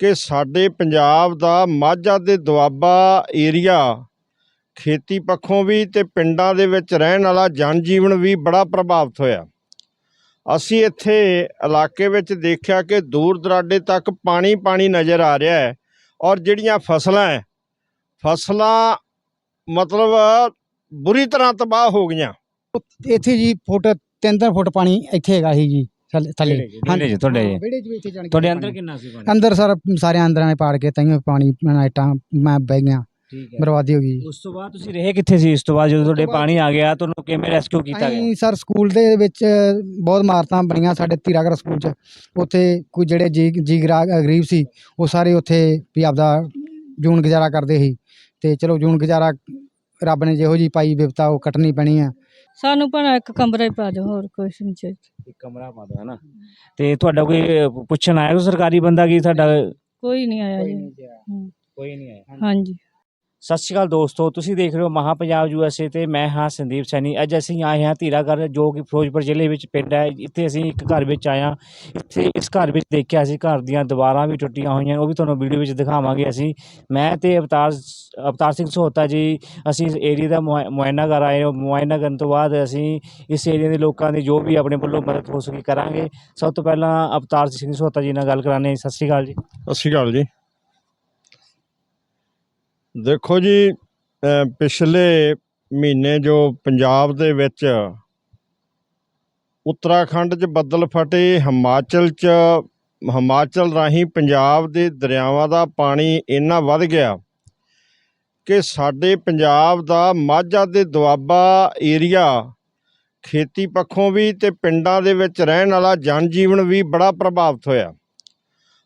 ਕਿ ਸਾਡੇ ਪੰਜਾਬ ਦਾ ਮਾਝਾ ਅਤੇ ਦੁਆਬਾ ਏਰੀਆ ਖੇਤੀ ਪੱਖੋਂ ਵੀ ਅਤੇ ਪਿੰਡਾਂ ਦੇ ਵਿੱਚ ਰਹਿਣ ਵਾਲਾ ਜਨ ਜੀਵਨ ਵੀ ਬੜਾ ਪ੍ਰਭਾਵਿਤ ਹੋਇਆ। ਅਸੀਂ ਇੱਥੇ ਇਲਾਕੇ ਵਿੱਚ ਦੇਖਿਆ ਕਿ ਦੂਰ ਦਰਾਡੇ ਤੱਕ ਪਾਣੀ ਪਾਣੀ ਨਜ਼ਰ ਆ ਰਿਹਾ ਹੈ ਔਰ ਜਿਹੜੀਆਂ ਫਸਲਾਂ ਹੈ, ਫਸਲਾਂ ਮਤਲਬ ਬੁਰੀ ਤਰ੍ਹਾਂ ਤਬਾਹ ਹੋ ਗਈਆਂ। ਇੱਥੇ ਜੀ ਫੁੱਟ ਤਿੰਨ ਤਿੰਨ ਫੁੱਟ ਪਾਣੀ ਇੱਥੇ ਹੈਗਾ ਸੀ ਜੀ। ਥੱਲੇ- ਥੱਲੇ ਵਿਹੜੇ 'ਚ ਤੁਹਾਡੇ ਹਾਂ, ਵਿਹੜੇ 'ਚ ਵੀ ਇੱਥੇ ਜਾਣ ਕੇ ਤੁਹਾਡੇ ਅੰਦਰ ਪਾਣੀ। ਕਿੰਨਾ ਸੀ ਪਾਣੀ? ਅੰਦਰ ਸਰ ਸਾਰੇ ਅੰਦਰਾਂ ਨੇ ਪਾੜ ਕੇ ਤਈਓ ਪਾਣੀ ਨਾਈਟਾਂ ਮੈਂ ਬਹਿ ਗਿਆ। ਠੀਕ ਹੈ। ਬਰਬਾਦੀ ਹੋ ਗਈ। ਉਸ ਤੋਂ ਬਾਅਦ ਤੁਸੀਂ ਰਹੇ ਕਿੱਥੇ ਸੀ? ਇਸ ਤੋਂ ਬਾਅਦ ਜਦੋਂ ਤੁਹਾਡੇ ਪਾਣੀ ਆ ਗਿਆ ਤੁਹਾਨੂੰ ਕਿਵੇਂ ਰੈਸਕਿਊ ਕੀਤਾ ਗਿਆ? ਅਸੀਂ ਸਰ ਸਕੂਲ ਦੇ ਵਿੱਚ ਬਹੁਤ ਇਮਾਰਤਾਂ ਬਣੀਆਂ ਸਾਡੇ ਤੀਰਾਗਰ ਸਕੂਲ 'ਚ। ਉੱਥੇ ਕੋਈ ਜਿਹੜੇ ਜੀ ਜੀ ਗਰਾ- ਗਰੀਬ ਸੀ ਉਹ ਸਾਰੇ ਉੱਥੇ ਵੀ ਆਪਦਾ ਜੂਨ ਗੁਜ਼ਾਰਾ ਕਰਦੇ ਸੀ। ਤੇ ਚਲੋ ਜੂਨ ਗੁਜ਼ਾਰਾ ਰੱਬ ਨੇ ਜਿਹੋ ਜੀ ਪਾਈ ਬਿਪਤਾ ਉਹ ਕੱਟਣੀ ਪੈਣੀ ਆ। ਸਾਨੂੰ ਭਣਾ ਇੱਕ ਕਮਰਾ ਹੀ ਪਾ ਦਿਓ ਹੋਰ ਕੁਛ ਨਹੀਂ ਚਾਹੀਦਾ। ਇੱਕ ਕਮਰਾ ਪਾ ਦੋ ਹਨਾ? ਤੇ ਤੁਹਾਡਾ ਕੋਈ ਪੁੱਛਣ ਆਇਆ ਕੋਈ ਸਰਕਾਰੀ ਬੰਦਾ ਕੀ ਤੁਹਾਡਾ ਕੋਈ ਨਹੀਂ ਆਇਆ ਜੀ। ਕੋਈ ਨਹੀਂ ਆਇਆ ਹਾਂਜੀ। ਸਤਿ ਸ਼੍ਰੀ ਅਕਾਲ ਦੋਸਤੋ, ਤੁਸੀਂ ਦੇਖ ਰਹੇ ਹੋ ਮਹਾ ਪੰਜਾਬ ਯੂਐਸਏ ਤੇ ਮੈਂ ਹਾਂ ਸੰਦੀਪ ਸੈਣੀ। ਅੱਜ ਅਸੀਂ ਆਏ ਹਾਂ ਧੀਰਾਗੜ੍ਹ, ਜੋ ਕਿ ਫਿਰੋਜ਼ਪੁਰ ਜ਼ਿਲ੍ਹੇ ਵਿੱਚ ਪਿੰਡ ਹੈ। ਇੱਥੇ ਅਸੀਂ ਇੱਕ ਘਰ ਵਿੱਚ ਆਇਆ ਇੱਥੇ ਇਸ ਘਰ ਵਿੱਚ ਦੇਖਿਆ ਅਸੀਂ ਘਰ ਦੀਆਂ ਦੀਵਾਰਾਂ ਵੀ ਟੁੱਟੀਆਂ ਹੋਈਆਂ ਉਹ ਵੀ ਤੁਹਾਨੂੰ ਵੀਡੀਓ ਵਿੱਚ ਦਿਖਾਵਾਂਗੇ ਅਸੀਂ। ਮੈਂ ਤੇ ਅਵਤਾਰ ਅਵਤਾਰ ਸਿੰਘ ਸੋਹਤਾ ਜੀ, ਅਸੀਂ ਇਸ ਏਰੀਆ ਦਾ ਮੁਆ- ਮੁਆਇਨਾ ਕਰ ਆਏ ਹਾਂ। ਮੁਆਇਨਾ ਕਰਨ ਤੋਂ ਬਾਅਦ ਅਸੀਂ ਇਸ ਏਰੀਆ ਦੇ ਲੋਕਾਂ ਦੀ ਜੋ ਵੀ ਆਪਣੇ ਵੱਲੋਂ ਮਦਦ ਹੋ ਸਕੀ ਕਰਾਂਗੇ। ਸਭ ਤੋਂ ਪਹਿਲਾਂ ਅਵਤਾਰ ਸਿੰਘ ਸੋਹਤਾ ਜੀ ਨਾਲ ਗੱਲ ਕਰਾਣੇ ਸਤਿ ਸ਼੍ਰੀ ਅਕਾਲ ਜੀ। ਸਤਿ ਸ਼੍ਰੀ ਅਕਾਲ ਜੀ। ਦੇਖੋ ਜੀ ਪਿਛਲੇ ਮਹੀਨੇ ਜੋ ਪੰਜਾਬ ਦੇ ਵਿੱਚ ਉੱਤਰਾਖੰਡ 'ਚ ਬੱਦਲ ਫਟੇ, ਹਿਮਾਚਲ 'ਚ, ਹਿਮਾਚਲ ਰਾਹੀਂ ਪੰਜਾਬ ਦੇ ਦਰਿਆਵਾਂ ਦਾ ਪਾਣੀ ਇੰਨਾ ਵੱਧ ਗਿਆ ਕਿ ਸਾਡੇ ਪੰਜਾਬ ਦਾ ਮਾਝਾ ਤੇ ਦੁਆਬਾ ਏਰੀਆ ਖੇਤੀ ਪੱਖੋਂ ਵੀ ਤੇ ਪਿੰਡਾਂ ਦੇ ਵਿੱਚ ਰਹਿਣ ਵਾਲਾ ਜਨਜੀਵਨ ਵੀ ਬੜਾ ਪ੍ਰਭਾਵਿਤ ਹੋਇਆ।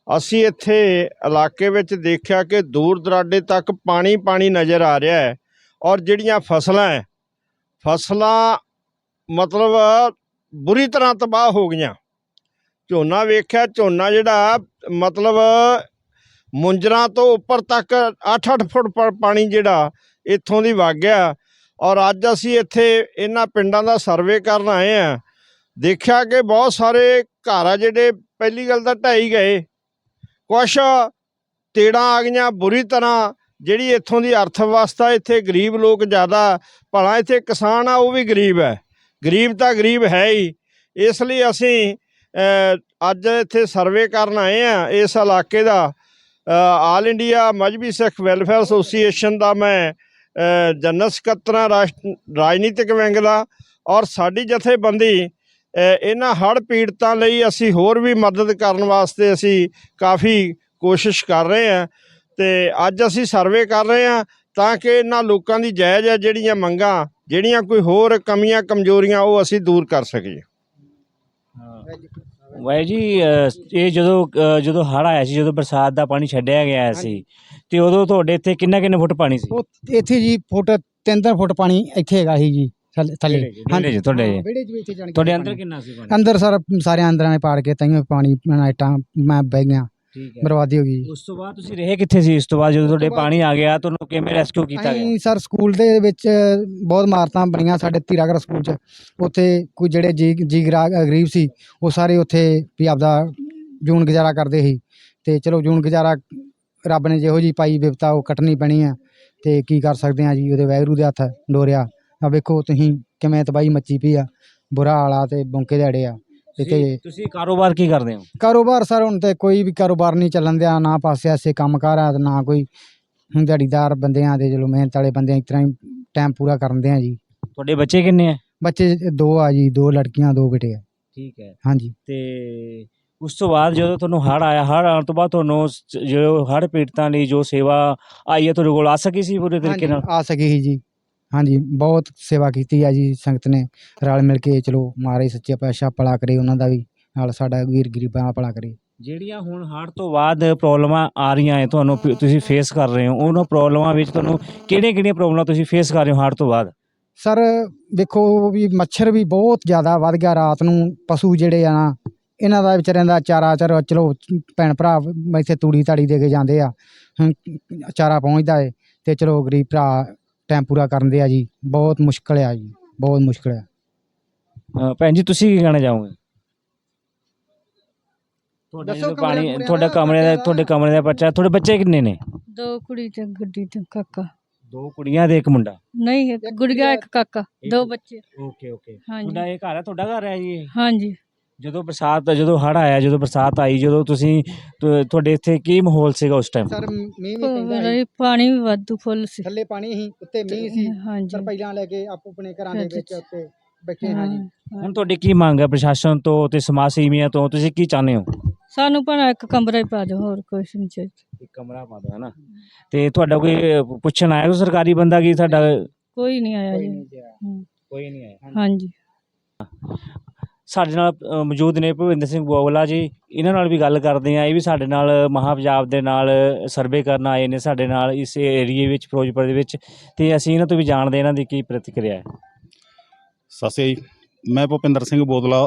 ਅਸੀਂ ਇੱਥੇ ਇਲਾਕੇ ਵਿੱਚ ਦੇਖਿਆ ਕਿ ਦੂਰ ਦਰਾਡੇ ਤੱਕ ਪਾਣੀ ਪਾਣੀ ਨਜ਼ਰ ਆ ਰਿਹਾ ਹੈ ਔਰ ਜਿਹੜੀਆਂ ਫਸਲਾਂ ਹੈ, ਫਸਲਾਂ ਮਤਲਬ ਬੁਰੀ ਤਰ੍ਹਾਂ ਤਬਾਹ ਹੋ ਗਈਆਂ। ਝੋਨਾ ਵੇਖਿਆ, ਝੋਨਾ ਜਿਹੜਾ ਮਤਲਬ ਮੁੰਜਰਾਂ ਤੋਂ ਉੱਪਰ ਤੱਕ 8-8 ਫੁੱਟ ਪ- ਪਾਣੀ ਜਿਹੜਾ ਇੱਥੋਂ ਦੀ ਵਗ ਗਿਆ ਔਰ ਅੱਜ ਅਸੀਂ ਇੱਥੇ ਇਹਨਾਂ ਪਿੰਡਾਂ ਦਾ ਸਰਵੇ ਕਰਨ ਆਏ ਆ ਦੇਖਿਆ ਕਿ ਬਹੁਤ ਸਾਰੇ ਘਰ ਆ ਜਿਹੜੇ ਪਹਿਲੀ ਗੱਲ ਤਾਂ ਢਾਈ ਗਏ। ਕੁਛ ਤੇੜਾਂ ਆ ਗਈਆਂ ਬੁਰੀ ਤਰ੍ਹਾਂ, ਜਿਹੜੀ ਇੱਥੋਂ ਦੀ ਅਰਥ ਵਿਵਸਥਾ ਇੱਥੇ ਗਰੀਬ ਲੋਕ ਜ਼ਿਆਦਾ, ਭਲਾ ਇੱਥੇ ਕਿਸਾਨ ਆ, ਉਹ ਵੀ ਗਰੀਬ ਹੈ। ਗਰੀਬ ਤਾਂ ਗਰੀਬ ਹੈ ਹੀ। ਇਸ ਲਈ ਅਸੀਂ ਅੱਜ ਇੱਥੇ ਸਰਵੇ ਕਰਨ ਆਏ ਆ ਇਸ ਇਲਾਕੇ ਦਾ। All India Mazhabi Sikh welfare association ਦਾ ਮੈਂ ਜਨਰਲ ਸਕੱਤਰ ਹਾਂ ਰਾਸ਼ਟ- ਰਾਜਨੀਤਿਕ ਵਿੰਗ ਦਾ ਔਰ ਸਾਡੀ ਜਥੇਬੰਦੀ ਇਹਨਾਂ ਹੜ੍ਹ ਪੀੜਤਾਂ ਲਈ ਅਸੀਂ ਹੋਰ ਵੀ ਮਦਦ ਕਰਨ ਵਾਸਤੇ ਅਸੀਂ ਕਾਫੀ ਕੋਸ਼ਿਸ਼ ਕਰ ਰਹੇ ਹਾਂ ਤੇ ਅੱਜ ਅਸੀਂ ਸਰਵੇ ਕਰ ਰਹੇ ਹਾਂ ਤਾਂ ਕਿ ਇਹਨਾਂ ਲੋਕਾਂ ਦੀ ਜਾਇਜ਼ ਹੈ ਜਿਹੜੀਆਂ ਮੰਗਾਂ ਜਿਹੜੀਆਂ ਕੋਈ ਹੋਰ ਕਮੀਆਂ ਕਮਜ਼ੋਰੀਆਂ ਉਹ ਅਸੀਂ ਦੂਰ ਕਰ ਸਕੀਏ। ਵਾਹਿ ਜੀ ਇਹ ਜਦੋਂ ਜਦੋਂ ਹੜ੍ਹ ਆਇਆ ਸੀ ਜਦੋਂ ਬਰਸਾਤ ਦਾ ਪਾਣੀ ਛੱਡਿਆ ਗਿਆ ਸੀ ਤੇ ਉਦੋਂ ਤੁਹਾਡੇ ਇੱਥੇ ਕਿੰਨਾ ਕਿੰਨੇ ਫੁੱਟ ਪਾਣੀ ਸੀ? ਇੱਥੇ ਜੀ ਫੁੱਟ ਤਿੰਨ ਤਿੰਨ ਫੁੱਟ ਪਾਣੀ ਇੱਥੇ ਹੈਗਾ ਸੀ ਜੀ। ਥੱਲੇ- ਥੱਲੇ ਵਿਹੜੇ 'ਚ ਤੁਹਾਡੇ ਹਾਂ, ਵਿਹੜੇ 'ਚ ਵੀ ਇੱਥੇ ਜਾਣ ਕੇ ਤੁਹਾਡੇ ਅੰਦਰ ਪਾਣੀ। ਕਿੰਨਾ ਸੀ ਪਾਣੀ? ਅੰਦਰ ਸਰ ਸਾਰੇ ਅੰਦਰਾਂ ਨੇ ਪਾੜ ਕੇ ਤਈਓ ਪਾਣੀ ਨਾਈਟਾਂ ਮੈਂ ਬਹਿ ਗਿਆ। ਠੀਕ ਹੈ। ਬਰਬਾਦੀ ਹੋ ਗਈ। ਉਸ ਤੋਂ ਬਾਅਦ ਤੁਸੀਂ ਰਹੇ ਕਿੱਥੇ ਸੀ? ਇਸ ਤੋਂ ਬਾਅਦ ਜਦੋਂ ਤੁਹਾਡੇ ਪਾਣੀ ਆ ਗਿਆ ਤੁਹਾਨੂੰ ਕਿਵੇਂ ਰੈਸਕਿਊ ਕੀਤਾ ਗਿਆ? ਅਸੀਂ ਸਰ ਸਕੂਲ ਦੇ ਵਿੱਚ ਬਹੁਤ ਇਮਾਰਤਾਂ ਬਣੀਆਂ ਸਾਡੇ ਤੀਰਾਗਰ ਸਕੂਲ 'ਚ। ਉੱਥੇ ਕੋਈ ਜਿਹੜੇ ਜੀ ਜੀ ਗਰਾ- ਗਰੀਬ ਸੀ ਉਹ ਸਾਰੇ ਉੱਥੇ ਵੀ ਆਪਦਾ ਜੂਨ ਗੁਜ਼ਾਰਾ ਕਰਦੇ ਸੀ। ਤੇ ਚਲੋ ਜੂਨ ਗੁਜ਼ਾਰਾ ਰੱਬ ਨੇ ਜਿਹੋ ਜੀ ਪਾਈ ਬਿਪਤਾ ਉਹ ਕੱਟਣੀ ਪੈਣੀ ਆ। ਤੇ ਕੀ ਕਰ ਸਕਦੇ ਆ ਜੀ ਉਹਦੇ ਵੈਗਰੂ ਦੇ ਹੱਥ ਡੋਰਿਆ। ਆ ਵੇਖੋ ਤੁਸੀਂ ਕਿਵੇਂ ਤਬਾਹੀ ਮੱਚੀ ਪਈ ਆ ਬੁਰਾ ਹਾਲਾ ਤੇ ਬੌਂਕੇ ਦਿਹਾੜੇ ਆ। ਇੱਥੇ ਤੁਸੀਂ- ਤੁਸੀਂ ਕਾਰੋਬਾਰ ਕੀ ਕਰਦੇ ਹੋ? ਕਾਰੋਬਾਰ ਸਰ ਹੁਣ ਤੇ ਕੋਈ ਵੀ ਕਾਰੋਬਾਰ ਨਹੀਂ ਚੱਲਣ ਦਿਆ ਨਾ ਪਾਸੇ ਆਸੇ ਕੰਮ ਕਾਰ ਆ ਤੇ ਨਾ ਕੋਈ ਹੁਣ ਦਿਹਾੜੀਦਾਰ ਬੰਦਿਆਂ ਦੇ ਚਲੋ ਮਿਹਨਤ ਵਾਲੇ ਬੰਦੇ ਇਸ ਤਰ੍ਹਾਂ ਹੀ ਟਾਈਮ ਪੂਰਾ ਕਰਦੇ ਆ ਜੀ। ਤੁਹਾਡੇ ਬੱਚੇ ਕਿੰਨੇ ਆ? ਬੱਚੇ ਦੋ ਆ ਜੀ ਦੋ ਲੜਕੀਆਂ ਦੋ ਬੇਟੇ ਆ। ਠੀਕ ਹੈ। ਹਾਂਜੀ। ਤੇ ਉਸ ਤੋਂ ਬਾਅਦ ਜਦੋਂ ਤੁਹਾਨੂੰ ਹੜ੍ਹ ਆਇਆ ਹੜ੍ਹ ਆਉਣ ਤੋਂ ਬਾਅਦ ਤੁਹਾਨੂੰ ਸ- ਜੋ ਹੜ੍ਹ ਪੀੜਤਾਂ ਲਈ ਜੋ ਸੇਵਾ ਆਈ ਹੈ ਤੁਹਾਡੇ ਕੋਲ ਆ ਸਕੀ ਸੀ ਪੂਰੇ ਤਰੀਕੇ ਨਾਲ? ਆ ਸਕੀ ਸੀ ਜੀ। ਹਾਂਜੀ ਬਹੁਤ ਸੇਵਾ ਕੀਤੀ ਆ ਜੀ ਸੰਗਤ ਨੇ। ਰਲ ਮਿਲ ਕੇ ਚਲੋ ਮਾਰੇ ਸੱਚੇ ਪਾਤਸ਼ਾਹ ਭਲਾ ਕਰੇ ਉਹਨਾਂ ਦਾ ਵੀ ਨਾਲ ਸਾਡਾ ਵੀਰ ਗਰੀਬਾਂ ਦਾ ਭਲਾ ਕਰੇ। ਜਿਹੜੀਆਂ ਹੁਣ ਹੜ੍ਹ ਤੋਂ ਬਾਅਦ ਪ੍ਰੋਬਲਮਾਂ ਆ ਰਹੀਆਂ ਹੈ ਤੁਹਾਨੂੰ ਪ- ਤੁਸੀਂ ਫੇਸ ਕਰ ਰਹੇ ਹੋ ਉਹਨਾਂ ਪ੍ਰੋਬਲਮਾਂ ਵਿੱਚ ਤੁਹਾਨੂੰ ਕਿਹੜੀਆਂ-ਕਿਹੜੀਆਂ ਪ੍ਰੋਬਲਮਾਂ ਤੁਸੀਂ ਫੇਸ ਕਰ ਰਹੇ ਹੋ ਹੜ੍ਹ ਤੋਂ ਬਾਅਦ? ਸਰ ਵੇਖੋ ਵੀ ਮੱਛਰ ਵੀ ਬਹੁਤ ਜ਼ਿਆਦਾ ਵੱਧ ਗਿਆ ਰਾਤ ਨੂੰ ਪਸ਼ੂ ਜਿਹੜੇ ਆ ਨਾ ਇਹਨਾਂ ਦਾ ਵਿਚਾਰਿਆਂ ਦਾ ਚਾਰਾ ਚਰ ਚਲੋ ਭੈਣ ਭਰਾ ਇੱਥੇ ਤੂੜੀ ਤਾੜੀ ਦੇ ਕੇ ਜਾਂਦੇ ਆ ਹੁਣ ਚਾਰਾ ਪਹੁੰਚਦਾ ਏ ਤੇ ਚਲੋ ਗਰੀਬ ਭਰਾ ਟਾਈਮ ਪੂਰਾ ਕਰਨ ਦੇ ਆ ਜੀ। ਬਹੁਤ ਮੁਸ਼ਕਲ ਆ ਜੀ। ਬਹੁਤ ਮੁਸ਼ਕਲ ਆ। ਭੈਣ ਜੀ ਤੁਸੀਂ ਕੀ ਕਹਿਣਾ ਚਾਹੋਗੇ? ਤੁਹਾਡਾ ਦੱਸੋ ਜਦੋਂ ਕਮਰੇ ਪਾਣੀ ਕੁਮਰਿਆਂ ਤੁਹਾਡਾ ਦਾ, ਕਮਰੇ। ਤੁਹਾਡੇ ਕਮਰੇ ਦਾ ਬੱਚਾ ਤੁਹਾਡੇ ਬੱਚੇ ਕਿੰਨੇ ਨੇ? ਦੋ ਕੁੜੀ ਤੇ ਗੱਡੀ ਤੇ ਕਾਕਾ। ਦੋ ਕੁੜੀਆਂ ਤੇ ਇੱਕ ਮੁੰਡਾ? ਨਹੀਂ ਗੁੜੀਆ ਇੱਕ ਕਾਕਾ। ਦੋ ਬੱਚੇ। Okay okay. ਹਾਂਜੀ। ਤੁਹਾਡਾ ਇਹ ਘਰ ਹੈ ਤੁਹਾਡਾ ਘਰ ਹੈ ਜੀ ਇਹ? ਹਾਂਜੀ। ਜਦੋਂ ਬਰਸਾਤ ਜਦੋਂ ਹੜ ਆਇਆ ਜਦੋਂ ਬਰਸਾਤ ਆਈ ਜਦੋਂ ਤੁਸੀਂ ਤੁ- ਤੁਹਾਡੇ ਇੱਥੇ ਕੀ ਮਾਹੌਲ ਸੀਗਾ ਉਸ ਟਾਈਮ ਸਰ ਮੀਂਹ ਵੀ ਪੈਂਦਾ ਸੀ। ਬੜਾ ਪਾਣੀ ਵੀ ਵਾਧੂ ਫੁੱਲ ਸੀ। ਥੱਲੇ ਪਾਣੀ ਸੀ ਉੱਤੇ ਮੀਂਹ ਸੀ। ਹਾਂਜੀ। ਤਰਪਾਈਲਾਂ ਲੈ ਕੇ ਆਪੋ ਆਪਣੇ ਘਰਾਂ ਦੇ। ਵਿੱਚ ਉੱਤੇ ਬੈਠੇ ਹਾਂ ਜੀ। ਹੁਣ ਤੁਹਾਡੀ ਕੀ ਮੰਗ ਹੈ ਪ੍ਰਸ਼ਾਸਨ ਤੋਂ ਤੇ ਸਮਾਜ ਸੇਵੀਆਂ ਤੋਂ? ਤੁਸੀਂ ਕੀ ਚਾਹੁੰਦੇ ਹੋ? ਸਾਨੂੰ ਭਣਾ ਇੱਕ ਕਮਰਾ ਹੀ ਪਾ ਦਿਓ ਹੋਰ ਕੁਛ ਨਹੀਂ ਚਾਹੀਦਾ। ਇੱਕ ਕਮਰਾ ਪਾ ਦਿਓ ਹਨਾ? ਤੇ ਤੁਹਾਡਾ ਕੋਈ ਪੁੱਛਣ ਆਇਆ ਕੋਈ ਸਰਕਾਰੀ ਬੰਦਾ ਕੀ ਤੁਹਾਡਾ ਕੋਈ ਨਹੀਂ ਆਇਆ ਕੋਈ ਜੀ। ਨਹੀਂ ਗਿਆ। ਹਮ, ਕੋਈ ਨਹੀਂ ਆਇਆ ਹਾਂਜੀ। ਸਾਡੇ ਨਾਲ ਅ, ਮੌਜੂਦ ਨੇ ਭੁਪਿੰਦਰ ਸਿੰਘ ਬੋਗਲਾ ਜੀ। ਇਹਨਾਂ ਨਾਲ ਵੀ ਗੱਲ ਕਰਦੇ ਆ ਇਹ ਵੀ ਸਾਡੇ ਨਾਲ ਮਹਾ ਪੰਜਾਬ ਦੇ ਨਾਲ ਸਰਵੇ ਕਰਨ ਆਏ ਨੇ ਸਾਡੇ ਨਾਲ ਇਸ ਏਰੀਏ ਵਿੱਚ ਫਿਰੋਜ਼ਪੁਰ ਦੇ ਵਿੱਚ। ਤੇ ਅਸੀਂ ਇਹਨਾਂ ਤੋਂ ਵੀ ਜਾਣਦੇ ਇਹਨਾਂ ਦੀ ਕੀ ਪ੍ਰਤੀਕਿਰਿਆ ਹੈ। ਸਤਿ ਸ਼੍ਰੀ ਅਕਾਲ ਮੈਂ ਭੁਪਿੰਦਰ ਸਿੰਘ ਬੋਦਲਾ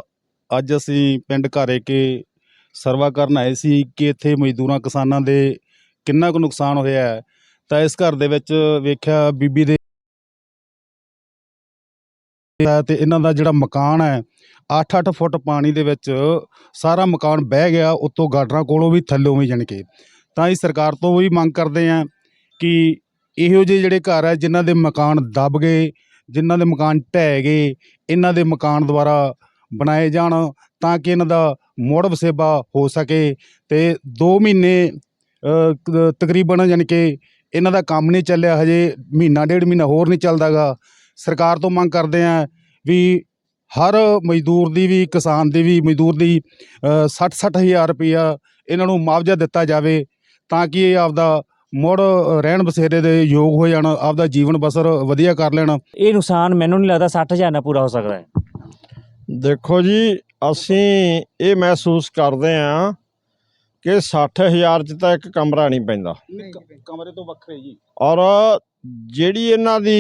ਅੱਜ ਅਸੀਂ ਪਿੰਡ ਘਾਰੇ ਕੇ ਸਰਵਾ ਕਰਨ ਆਏ ਸੀ ਕਿ ਇੱਥੇ ਮਜ਼ਦੂਰਾਂ ਕਿਸਾਨਾਂ ਦੇ ਕਿੰਨਾ ਕੁ ਨੁਕਸਾਨ ਹੋਇਆ ਹੈ। ਤਾਂ ਇਸ ਘਰ ਦੇ ਵਿੱਚ ਵੇਖਿਆ ਬੀਬੀ ਦੇ ਤੇ ਇਹਨਾਂ ਦਾ ਜਿਹੜਾ ਮਕਾਨ ਹੈ 8-8 ਫੁੱਟ ਪਾਣੀ ਦੇ ਵਿੱਚ ਸਾਰਾ ਮਕਾਨ ਬਹਿ ਗਿਆ, ਉੱਤੋਂ ਗਾਡਰਾਂ ਕੋਲੋਂ ਵੀ ਥੱਲੋਂ ਵੀ ਜਾਣੀ ਕਿ। ਤਾਂ ਇਸ ਸਰਕਾਰ ਤੋਂ ਵੀ ਮੰਗ ਕਰਦੇ ਆ ਕਿ ਇਹੋ ਜਿਹੇ ਜਿਹੜੇ ਘਰ ਹੈ, ਜਿਨ੍ਹਾਂ ਦੇ ਮਕਾਨ ਦਬ ਗਏ, ਜਿਨ੍ਹਾਂ ਦੇ ਮਕਾਨ ਢਹਿ ਗਏ, ਇਹਨਾਂ ਦੇ ਮਕਾਨ ਦੁਆਰਾ ਬਣਾਏ ਜਾਣ ਤਾਂ ਕਿ ਇਹਨਾਂ ਦਾ ਮੁੜ ਵਸੇਬਾ ਹੋ ਸਕੇ ਤੇ 2 ਮਹੀਨੇ ਤਕਰੀਬਨ ਯਾਨੀ ਕਿ ਇਹਨਾਂ ਦਾ ਕੰਮ ਨਹੀਂ ਚੱਲਿਆ, ਹਜੇ ਮਹੀਨਾ, ਡੇਢ ਮਹੀਨਾ ਹੋਰ ਨਹੀਂ ਚੱਲਦਾਗਾ ਸਰਕਾਰ ਤੋਂ ਮੰਗ ਕਰਦੇ ਆ ਵੀ ਹਰ ਮਜ਼ਦੂਰ ਦੀ ਵੀ ਕਿਸਾਨ ਦੀ ਵੀ ਮਜ਼ਦੂਰ ਦੀ 60 ਹਜ਼ਾਰ ਰੁਪਇਆ ਇਹਨਾਂ ਨੂੰ ਮੁਆਵਜ਼ਾ ਦਿੱਤਾ ਜਾਵੇ ਤਾਂ ਕਿ ਇਹ ਆਪਦਾ ਮੁੜ ਰਹਿਣ ਬਸੇਰੇ ਦੇ ਯੋਗ ਹੋ ਜਾਣ ਆਪਦਾ ਜੀਵਨ ਬਸਰ ਵਧੀਆ ਕਰ ਲੈਣ। ਇਹ ਨੁਕਸਾਨ ਮੈਨੂੰ ਨਹੀਂ ਲੱਗਦਾ 60000 ਨਾਲ ਪੂਰਾ ਹੋ ਸਕਦਾ ਹੈ। ਦੇਖੋ ਜੀ ਅਸੀਂ ਇਹ ਮਹਿਸੂਸ ਕਰਦੇ ਹਾਂ ਕਿ 60000 ਚ ਤਾਂ ਇੱਕ ਕਮਰਾ ਨਹੀਂ ਪੈਂਦਾ। ਕਮਰੇ ਤੋਂ ਵੱਖਰੇ ਜੀ। ਔਰ ਜਿਹੜੀ ਇਹਨਾਂ ਦੀ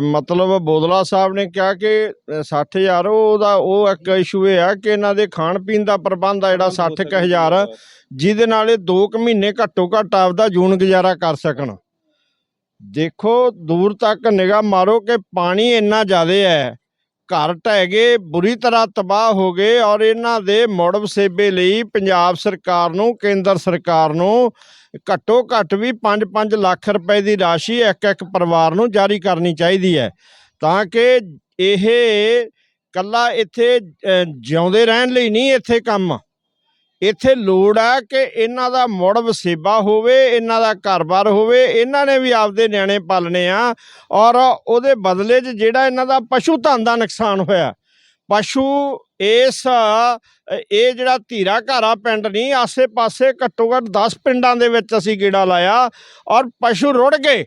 ਮਤਲਬ ਬੋਦਲਾ ਸਾਹਿਬ ਨੇ ਕਿਹਾ ਕਿ ਅਹ, 60000 ਉਹਦਾ ਉਹ ਇੱਕ ਇਸ਼ੂ ਇਹ ਆ ਕਿ ਇਹਨਾਂ ਦੇ ਖਾਣ ਪੀਣ ਦਾ ਪ੍ਰਬੰਧ ਆ ਜਿਹੜਾ 60000 ਜਿਹਦੇ ਨਾਲ ਇਹ 2 ਕੁ ਮਹੀਨੇ ਘੱਟੋ ਘੱਟ ਆਪਦਾ ਜੂਨ ਗੁਜ਼ਾਰਾ ਕਰ ਸਕਣ। ਦੇਖੋ ਦੂਰ ਤੱਕ ਨਿਗਾਹ ਮਾਰੋ ਕਿ ਪਾਣੀ ਇੰਨਾ ਜ਼ਿਆਦਾ ਹੈ ਘਰ ਢਹਿ ਗਏ ਬੁਰੀ ਤਰ੍ਹਾਂ ਤਬਾਹ ਹੋ ਗਏ ਔਰ ਇਹਨਾਂ ਦੇ ਮੁੜ ਵਸੇਬੇ ਲਈ ਪੰਜਾਬ ਸਰਕਾਰ ਨੂੰ, ਕੇਂਦਰ ਸਰਕਾਰ ਨੂੰ ਘੱਟੋ ਘੱਟ ਵੀ 5-5 ਲੱਖ ਰੁਪਏ ਦੀ ਰਾਸ਼ੀ ਇੱਕ ਇੱਕ ਪਰਿਵਾਰ ਨੂੰ ਜਾਰੀ ਕਰਨੀ ਚਾਹੀਦੀ ਹੈ ਤਾਂ ਕਿ ਇਹ ਕੱਲਾ ਇੱਥੇ ਜਿਉਂਦੇ ਰਹਿਣ ਲਈ ਨਹੀਂ ਇੱਥੇ ਕੰਮ। ਇੱਥੇ ਲੋੜ ਹੈ ਕਿ ਇਹਨਾਂ ਦਾ ਮੁੜ ਵਸੇਬਾ ਹੋਵੇ, ਇਹਨਾਂ ਦਾ ਘਰ-ਬਾਰ ਹੋਵੇ, ਇਹਨਾਂ ਨੇ ਵੀ ਆਪਦੇ ਨਿਆਣੇ ਪਾਲਣੇ ਆ ਔਰ ਉਹਦੇ ਬਦਲੇ 'ਚ ਜਿਹੜਾ ਇਹਨਾਂ ਦਾ ਪਸ਼ੂ ਧਨ ਦਾ ਨੁਕਸਾਨ ਹੋਇਆ। ਪਸ਼ੂ ਇਸ, ਇਹ ਜਿਹੜਾ ਧੀਰਾ ਘਾਰਾ ਪਿੰਡ ਨਹੀਂ ਆਸੇ-ਪਾਸੇ ਘੱਟੋ ਘੱਟ 10 ਪਿੰਡਾਂ ਦੇ ਵਿੱਚ ਅਸੀਂ ਗੇੜਾ ਲਾਇਆ ਔਰ ਪਸ਼ੂ ਰੁੜ ਗਏ,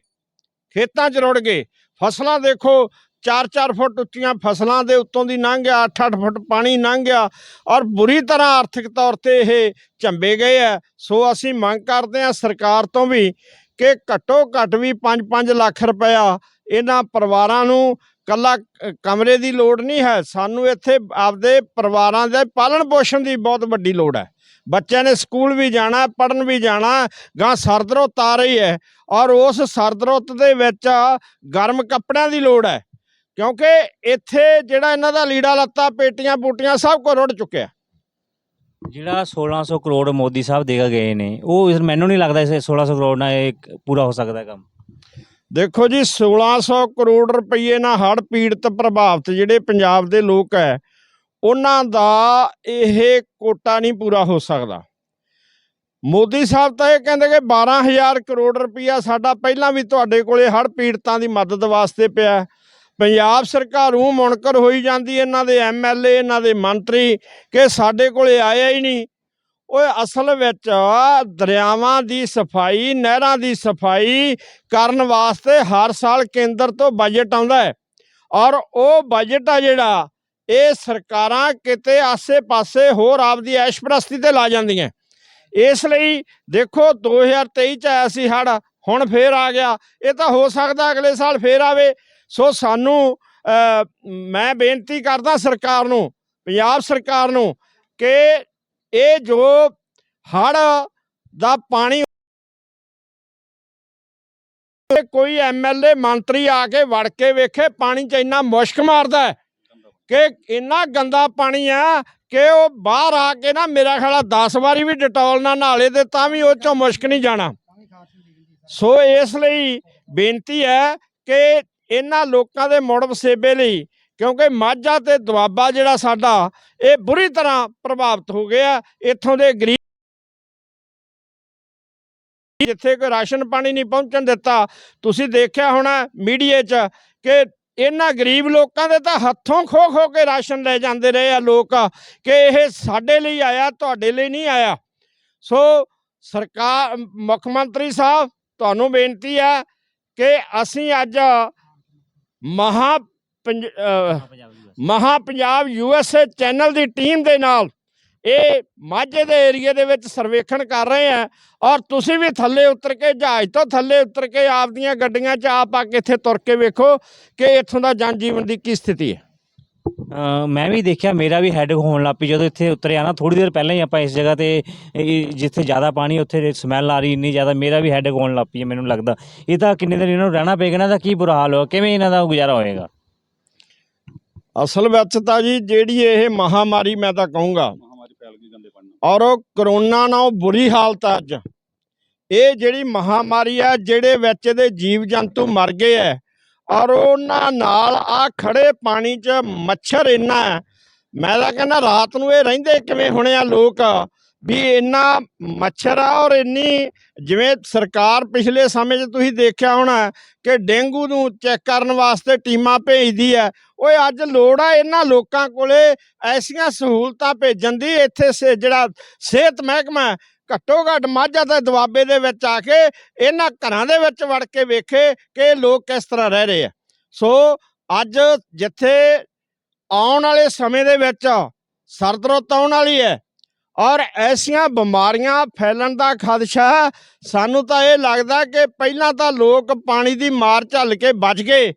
ਖੇਤਾਂ 'ਚ ਰੁੜ ਗਏ। ਫਸਲਾਂ ਦੇਖੋ 4-4 ਫੁੱਟ ਉੱਚੀਆਂ ਫਸਲਾਂ ਦੇ ਉੱਤੋਂ ਦੀ ਲੰਘ ਗਿਆ 8-8 ਫੁੱਟ ਪਾਣੀ ਲੰਘ ਗਿਆ ਔਰ ਬੁਰੀ ਤਰ੍ਹਾਂ ਆਰਥਿਕ ਤੌਰ ਤੇ ਇਹ ਝੰਬੇ ਗਏ ਆ ਸੋ ਅਸੀਂ ਮੰਗ ਕਰਦੇ ਹਾਂ ਸਰਕਾਰ ਤੋਂ ਵੀ ਕਿ ਘੱਟੋ ਘੱਟ ਵੀ 5-5 ਲੱਖ ਰੁਪਇਆ ਇਹਨਾਂ ਪਰਿਵਾਰਾਂ ਨੂੰ ਕੱਲਾ ਕਮਰੇ ਦੀ ਲੋੜ ਨਹੀਂ ਹੈ। ਸਾਨੂੰ ਇੱਥੇ ਆਪਦੇ ਪਰਿਵਾਰਾਂ ਦੇ ਪਾਲਣ ਪੋਸ਼ਣ ਦੀ ਬਹੁਤ ਵੱਡੀ ਲੋੜ ਹੈ। ਬੱਚਿਆਂ ਨੇ ਸਕੂਲ ਵੀ ਜਾਣਾ ਪੜਨ ਵੀ ਜਾਣਾ, ਗਾਂ ਸਰਦ ਰੁੱਤ ਆ ਰਹੀ ਹੈ ਔਰ ਉਸ ਸਰਦ ਰੁੱਤ ਦੇ ਵਿੱਚ ਗਰਮ ਕੱਪੜਿਆਂ ਦੀ ਲੋੜ ਹੈ। ਕਿਉਂਕਿ ਇੱਥੇ ਜਿਹੜਾ ਇਹਨਾਂ ਦਾ ਲੀੜਾ ਲੱਤਾ ਪੇਟੀਆਂ ਪੂਟੀਆਂ ਸਭ ਕੁਝ ਰੁੜ ਚੁੱਕਿਆ ਜਿਹੜਾ 1600 ਕਰੋੜ ਮੋਦੀ ਸਾਹਿਬ ਦੇ ਕੇ ਗਏ ਨੇ ਉਹ ਇਸ- ਮੈਨੂੰ ਨਹੀਂ ਲੱਗਦਾ ਇਸ 1600 ਕਰੋੜ ਨਾਲ ਇਹ ਪੂਰਾ ਹੋ ਸਕਦਾ ਕੰਮ। ਦੇਖੋ ਜੀ 1600 ਕਰੋੜ ਰੁਪਏ ਨਾਲ ਹੜ੍ਹ ਪੀੜਤ ਪ੍ਰਭਾਵਿਤ ਜਿਹੜੇ ਪੰਜਾਬ ਦੇ ਲੋਕ ਹੈ ਉਹਨਾਂ ਦਾ ਇਹ ਕੋਟਾ ਨਹੀਂ ਪੂਰਾ ਹੋ ਸਕਦਾ। ਮੋਦੀ ਸਾਹਿਬ ਤਾਂ ਇਹ ਕਹਿੰਦੇ ਕਿ 12000 ਕਰੋੜ ਰੁਪਇਆ ਸਾਡਾ ਪਹਿਲਾਂ ਵੀ ਤੁਹਾਡੇ ਕੋਲੇ ਹੜ੍ਹ ਪੀੜਤਾਂ ਦੀ ਮਦਦ ਵਾਸਤੇ ਪਿਆ ਹੈ। ਪੰਜਾਬ ਸਰਕਾਰ ਉਹ ਮੁਨਕਰ ਹੋਈ ਜਾਂਦੀ, ਇਹਨਾਂ ਦੇ ਐਮਐਲਏ ਇਹਨਾਂ ਦੇ ਮੰਤਰੀ ਕਿ ਸਾਡੇ ਕੋਲੇ ਆਇਆ ਹੀ ਨਹੀਂ। ਓਏ ਅਸਲ ਵਿੱਚ ਦਰਿਆਵਾਂ ਦੀ ਸਫ਼ਾਈ, ਨਹਿਰਾਂ ਦੀ ਸਫ਼ਾਈ ਕਰਨ ਵਾਸਤੇ ਹਰ ਸਾਲ ਕੇਂਦਰ ਤੋਂ ਬਜਟ ਆਉਂਦਾ ਹੈ। ਔਰ ਉਹ ਬਜਟ ਆ ਜਿਹੜਾ, ਇਹ ਸਰਕਾਰਾਂ ਕਿਤੇ ਆਸੇ-ਪਾਸੇ ਹੋਰ ਆਪਦੀ ਐਸ਼ਪ੍ਰਸਤੀ ਤੇ ਲਾ ਜਾਂਦੀਆਂ। ਇਸ ਲਈ ਦੇਖੋ 2023 ਚ ਆਇਆ ਸੀ ਹੜ ਹੁਣ ਫੇਰ ਆ ਗਿਆ। ਇਹ ਤਾਂ ਹੋ ਸਕਦਾ ਅਗਲੇ ਸਾਲ ਫੇਰ ਆਵੇ। ਸੋ ਸਾਨੂੰ ਮੈਂ ਬੇਨਤੀ ਕਰਦਾ ਸਰਕਾਰ ਨੂੰ, ਪੰਜਾਬ ਸਰਕਾਰ ਨੂੰ ਕਿ ਇਹ ਜੋ ਹੜ ਦਾ ਪਾਣੀ ਤੇ ਕੋਈ ਐਮਐਲਏ ਮੰਤਰੀ ਆ ਕੇ ਵੜ ਕੇ ਵੇਖੇ, ਪਾਣੀ 'ਚ ਇੰਨਾ ਮੁਸ਼ਕ ਮਾਰਦਾ ਕਿ ਇੰਨਾ ਗੰਦਾ ਪਾਣੀ ਆ ਕਿ ਉਹ ਬਾਹਰ ਆ ਕੇ ਨਾ, ਮੇਰਾ ਖਿਆਲ ਆ 10 ਵਾਰੀ ਵੀ ਡਟੋਲ ਨਾਲ ਨਾਲੇ ਤੇ ਤਾਂ ਵੀ ਉਹ ਚੋਂ ਮੁਸ਼ਕ ਨਹੀਂ ਜਾਣਾ। ਸੋ ਇਸ ਲਈ ਬੇਨਤੀ ਹੈ ਕਿ ਇਹਨਾਂ ਲੋਕਾਂ ਦੇ ਮੁੜ ਵਸੇਬੇ ਲਈ, ਕਿਉਂਕਿ ਮਾਝਾ ਤੇ ਦੁਆਬਾ ਜਿਹੜਾ ਸਾਡਾ, ਇਹ ਬੁਰੀ ਤਰ੍ਹਾਂ ਪ੍ਰਭਾਵਿਤ ਹੋ ਗਿਆ। ਇੱਥੋਂ ਦੇ ਗਰੀਬ ਜਿੱਥੇ ਕੋਈ ਰਾਸ਼ਨ ਪਾਣੀ ਨਹੀਂ ਪਹੁੰਚਣ ਦਿੱਤਾ, ਤੁਸੀਂ ਦੇਖਿਆ ਹੋਣਾ ਮੀਡੀਆ 'ਚ ਕਿ ਇਹਨਾਂ ਗਰੀਬ ਲੋਕਾਂ ਦੇ ਤਾਂ ਹੱਥੋਂ ਖੋ ਖੋ ਕੇ ਰਾਸ਼ਨ ਲੈ ਜਾਂਦੇ ਰਹੇ ਆ ਲੋਕ, ਕਿ ਇਹ ਸਾਡੇ ਲਈ ਆਇਆ, ਤੁਹਾਡੇ ਲਈ ਨਹੀਂ ਆਇਆ। ਸੋ ਸਰਕਾਰ, ਮੁੱਖ ਮੰਤਰੀ ਸਾਹਿਬ, ਤੁਹਾਨੂੰ ਬੇਨਤੀ ਹੈ ਕਿ ਅਸੀਂ ਅੱਜ ਮਹਾ ਮਹਾ ਪੰਜਾਬ ਯੂਐਸਏ ਚੈਨਲ ਦੀ ਟੀਮ ਦੇ ਨਾਲ ਇਹ ਮਾਝੇ ਦੇ ਏਰੀਆ ਦੇ ਵਿੱਚ ਸਰਵੇਖਣ ਕਰ ਰਹੇ ਆ ਔਰ ਤੁਸੀਂ ਵੀ ਥੱਲੇ ਉਤਰ ਕੇ ਜਹਾਜ਼ ਤੋਂ ਥੱਲੇ ਉਤਰ ਕੇ ਆਪਦੀਆਂ ਗੱਡੀਆਂ 'ਚ ਆਪ ਆ ਕੇ ਇੱਥੇ ਤੁਰ ਕੇ ਵੇਖੋ ਕਿ ਇੱਥੋਂ ਦਾ ਜਨ ਜੀਵਨ ਦੀ ਕੀ ਸਥਿਤੀ ਹੈ। ਅ, ਮੈਂ ਵੀ ਦੇਖਿਆ ਮੇਰਾ ਵੀ ਹੈਡ ਹੋਣ ਲੱਗ ਪਈ ਜਦੋਂ ਇੱਥੇ ਉਤਰਿਆ ਨਾ ਥੋੜੀ ਦੇਰ ਪਹਿਲਾਂ ਹੀ ਆਪਾਂ ਇਸ ਜਗ੍ਹਾ ਤੇ ਇਹ ਜਿੱਥੇ ਜ਼ਿਆਦਾ ਪਾਣੀ ਉੱਥੇ ਸਮੈਲ ਆ ਰਹੀ ਇੰਨੀ ਜ਼ਿਆਦਾ ਮੇਰਾ ਵੀ ਹੈਡ ਹੋਣ ਲੱਗ ਪਈ ਹੈ ਮੈਨੂੰ ਲੱਗਦਾ। ਇਹ ਤਾਂ ਕਿੰਨੇ ਦਿਨ ਇਹਨਾਂ ਨੂੰ ਰਹਿਣਾ ਪਏਗਾ ਨਾ ਤਾਂ ਕੀ ਬੁਰਾ ਹਾਲ ਹੋਇਆ ਕਿਵੇਂ ਇਹਨਾਂ ਦਾ ਗੁਜ਼ਾਰਾ ਹੋਏਗਾ? ਅਸਲ ਵਿੱਚ ਤਾਂ ਜੀ ਜਿਹੜੀ ਇਹ ਮਹਾਮਾਰੀ ਮੈਂ ਤਾਂ ਕਹੂੰਗਾ ਮਹਾਮਾਰੀ ਫੈਲ ਗਈ ਗੰਦੇ ਪਾਣੀ ਔਰ ਉਹ ਕਰੋਨਾ ਨਾਲ ਬੁਰੀ ਹਾਲਤ ਆ ਅੱਜ। ਇਹ ਜਿਹੜੀ ਮਹਾਮਾਰੀ ਆ ਜਿਹੜੇ ਵਿੱਚ ਇਹਦੇ ਜੀਵ ਜੰਤੂ ਮਰ ਗਏ ਐ ਔਰ ਉਹਨਾਂ ਨਾਲ ਆ ਖੜੇ ਪਾਣੀ 'ਚ ਮੱਛਰ ਇੰਨਾ ਹੈ। ਮੈਂ ਤਾਂ ਕਹਿੰਦਾ ਰਾਤ ਨੂੰ ਇਹ ਰਹਿੰਦੇ ਕਿਵੇਂ ਹੋਣੇ ਆ ਲੋਕ? ਵੀ ਇੰਨਾ ਮੱਛਰ ਆ ਔਰ ਇੰਨੀ ਜਿਵੇਂ ਸਰਕਾਰ ਪਿਛਲੇ ਸਮੇਂ 'ਚ ਤੁਸੀਂ ਦੇਖਿਆ ਹੋਣਾ ਕਿ ਡੇਂਗੂ ਨੂੰ ਚੈੱਕ ਕਰਨ ਵਾਸਤੇ ਟੀਮਾਂ ਭੇਜਦੀ ਹੈ। ਓਏ ਅੱਜ ਲੋੜ ਆ ਇਹਨਾਂ ਲੋਕਾਂ ਕੋਲੇ ਐਸੀਆਂ ਸਹੂਲਤਾਂ ਭੇਜਣ ਦੀ। ਇੱਥੇ ਸੇ ਜਿਹੜਾ ਸਿਹਤ ਮਹਿਕਮਾ ਘੱਟੋ ਘੱਟ ਮਾਝਾ ਤੇ ਦੁਆਬੇ ਦੇ ਵਿੱਚ ਆ ਕੇ ਇਹਨਾਂ ਘਰਾਂ ਦੇ ਵਿੱਚ ਵੜ ਕੇ ਵੇਖੇ ਕਿ ਲੋਕ ਕਿਸ ਤਰ੍ਹਾਂ ਰਹਿ ਰਹੇ ਆ। ਸੋ ਅੱਜ ਜਿੱਥੇ ਆਉਣ ਵਾਲੇ ਸਮੇਂ ਦੇ ਵਿੱਚ ਸਰਦ ਰੁੱਤ ਆਉਣ ਵਾਲੀ ਹੈ ਔਰ ਐਸੀਆਂ ਬਿਮਾਰੀਆਂ ਫੈਲਣ ਦਾ ਖਦਸ਼ਾ ਸਾਨੂੰ ਤਾਂ ਇਹ ਲੱਗਦਾ ਕਿ ਪਹਿਲਾਂ ਤਾਂ ਲੋਕ ਪਾਣੀ ਦੀ ਮਾਰ ਝੱਲ ਕੇ ਬਚ ਗਏ।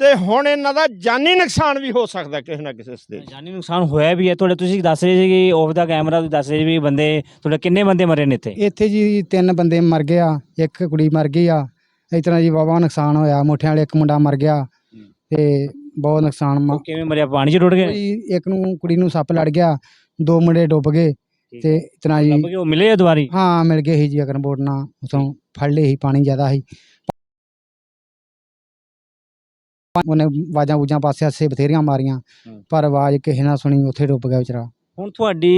ਤੇ ਹੁਣ ਇਹਨਾਂ ਦਾ ਜਾਨੀ ਨੁਕਸਾਨ ਵੀ ਹੋ ਸਕਦਾ ਕਿਸੇ ਨਾ ਕਿਸੇ ਸਟੇਜ ਜਾਨੀ ਨੁਕਸਾਨ ਹੋਇਆ ਵੀ ਹੈ। ਤੁਹਾਡੇ ਤੁਸੀਂ ਦੱਸ ਰਹੇ ਸੀ ਕਿ ਆਫ ਦਾ ਕੈਮਰਾ ਤੁਸੀਂ ਦੱਸ ਰਹੇ ਸੀ ਵੀ ਬੰਦੇ ਤੁਹਾਡੇ ਕਿੰਨੇ ਬੰਦੇ ਮਰੇ ਨੇ ਇੱਥੇ? ਇੱਥੇ ਜੀ ਤਿੰਨ ਬੰਦੇ ਮਰ ਗਏ ਆ ਇੱਕ ਕੁੜੀ ਮਰ ਗਈ ਆ। ਇਸ ਤਰ੍ਹਾਂ ਜੀ ਵਾਹਵਾ ਨੁਕਸਾਨ ਹੋਇਆ ਮੁੱਠਿਆਂ ਵਾਲੇ ਇੱਕ ਮੁੰਡਾ ਮਰ ਗਿਆ ਤੇ ਬਹੁਤ ਨੁਕਸਾਨ ਮ- ਉਹ ਕਿਵੇਂ ਮਰਿਆ? ਪਾਣੀ 'ਚ ਰੁੜ ਗਏ? ਕੋਈ ਇੱਕ ਨੂੰ ਕੁੜੀ ਨੂੰ ਸੱਪ ਲੜ ਗਿਆ ਦੋ ਮੁੰਡੇ ਡੁੱਬ ਗਏ ਤੇ ਇਤਨਾ ਜੀ ਲੱਭ ਕੇ ਉਹ ਮਿਲੇ ਆ ਦੁਬਾਰੀ? ਹਾਂ ਮਿਲ ਗਏ ਸੀ ਜੀ ਅਗਰ ਬੋਟ ਨਾਲ ਉਥੋਂ ਫੜ ਲਏ ਸੀ ਪਾਣੀ ਜ਼ਿਆਦਾ ਸੀ। ਉਹਨੇ ਆਵਾਜ਼ਾਂ ਵੂਜਾਂ ਪਾਸੇ ਆਸੇ ਬਥੇਰੀਆਂ ਮਾਰੀਆਂ ਹੂੰ। ਪਰ ਆਵਾਜ਼ ਕਿਸੇ ਨਾ ਸੁਣੀ ਉੱਥੇ ਡੁੱਬ ਗਿਆ ਵਿਚਾਰਾ। ਹੁਣ ਤੁਹਾਡੀ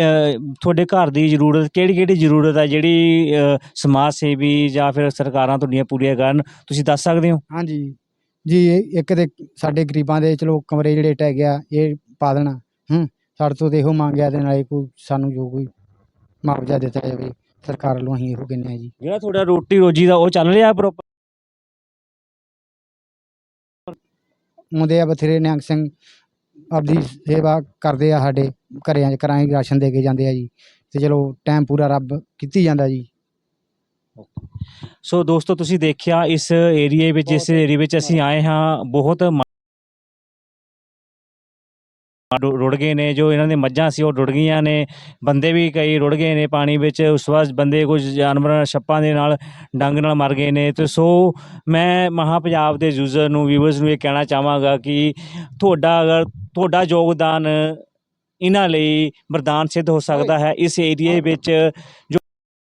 ਅ, ਤੁਹਾਡੇ ਘਰ ਦੀ ਜ਼ਰੂਰਤ ਕਿਹੜੀ ਕਿਹੜੀ ਜ਼ਰੂਰਤ ਹੈ ਜਿਹੜੀ ਅ, ਸਮਾਜ ਸੇਵੀ ਜਾਂ ਫਿਰ ਸਰਕਾਰਾਂ ਤੁਹਾਡੀਆਂ ਪੂਰੀਆਂ ਕਰਨ ਤੁਸੀਂ ਦੱਸ ਸਕਦੇ ਹੋ? ਹਾਂਜੀ। ਜੀ ਇਹ ਇੱਕ ਤੇ ਸਾਡੇ ਗਰੀਬਾਂ ਦੇ ਚਲੋ ਕਮਰੇ ਜਿਹੜੇ ਟਹਿ ਗਿਆ ਇਹ ਪਾ ਦੇਣਾ ਹੂੰ ਸਾਡੇ ਤੋਂ ਤੇ ਇਹੋ ਮੰਗਿਆ ਤੇ ਨਾਲੇ ਕੋਈ ਸਾਨੂੰ ਜੋ ਕੋਈ ਮੁਆਵਜ਼ਾ ਦਿੱਤਾ ਜਾਵੇ ਸਰਕਾਰ ਵੱਲੋਂ ਅਸੀਂ ਇਹੋ ਕਹਿੰਦੇ ਹਾਂ ਜੀ। ਜਿਹੜਾ ਤੁਹਾਡਾ ਰੋਟੀ ਰੋਜੀ ਦਾ ਉਹ ਚੱਲ ਰਿਹਾ ਪ੍ਰੋਪਰ ਮੁੰਡੇ ਆ ਬਥੇਰੇ ਨਿਹੰਗ ਸਿੰਘ ਆਪਦੀ ਸੇਵਾ ਕਰਦੇ ਆ ਸਾਡੇ ਘਰਿਆਂ 'ਚ ਘਰਾਂ 'ਚ ਰਾਸ਼ਨ ਦੇ ਕੇ ਜਾਂਦੇ ਆ ਜੀ। ਤੇ ਚਲੋ ਟਾਈਮ ਪੂਰਾ ਰੱਬ ਕੀਤੀ ਜਾਂਦਾ ਜੀ। ਸੋ ਦੋਸਤੋ ਤੁਸੀਂ ਦੇਖਿਆ ਇਸ ਏਰੀਏ ਵਿੱਚ ਇਸ ਏਰੀਏ ਵਿੱਚ ਅਸੀਂ ਆਏ ਹਾਂ। ਬਹੁਤ ਰੁੜ ਗਏ ਨੇ, ਜੋ ਇਹਨਾਂ ਦੇ ਮੱਝਾਂ ਸੀ, ਉਹ ਰੁੜ ਗਈਆਂ ਨੇ। ਬੰਦੇ ਵੀ ਕਈ ਰੁੜ ਗਏ ਨੇ ਪਾਣੀ ਵਿੱਚ। ਉਸ ਤੋਂ ਬਾਅਦ ਬੰਦੇ ਕੁਝ ਜਾਨਵਰਾਂ ਛੱਪਾਂ ਦੇ ਨਾਲ, ਡੰਗ ਨਾਲ ਮਰ ਗਏ ਨੇ। ਤੇ ਸੋ ਮੈਂ ਮਹਾ ਪੰਜਾਬ ਦੇ ਯੂਜ਼ਰ ਨੂੰ ਵਿਊਅਰਸ ਨੂੰ ਇਹ ਕਹਿਣਾ ਚਾਹਾਂਗਾ ਕਿ ਤੁਹਾਡਾ ਅਗਰ, ਤੁਹਾਡਾ ਯੋਗਦਾਨ ਇਹਨਾਂ ਲਈ ਵਰਦਾਨ ਸਿੱਧ ਹੋ ਸਕਦਾ ਹੈ। ਇਸ ਏਰੀਏ ਵਿੱਚ ਜੋ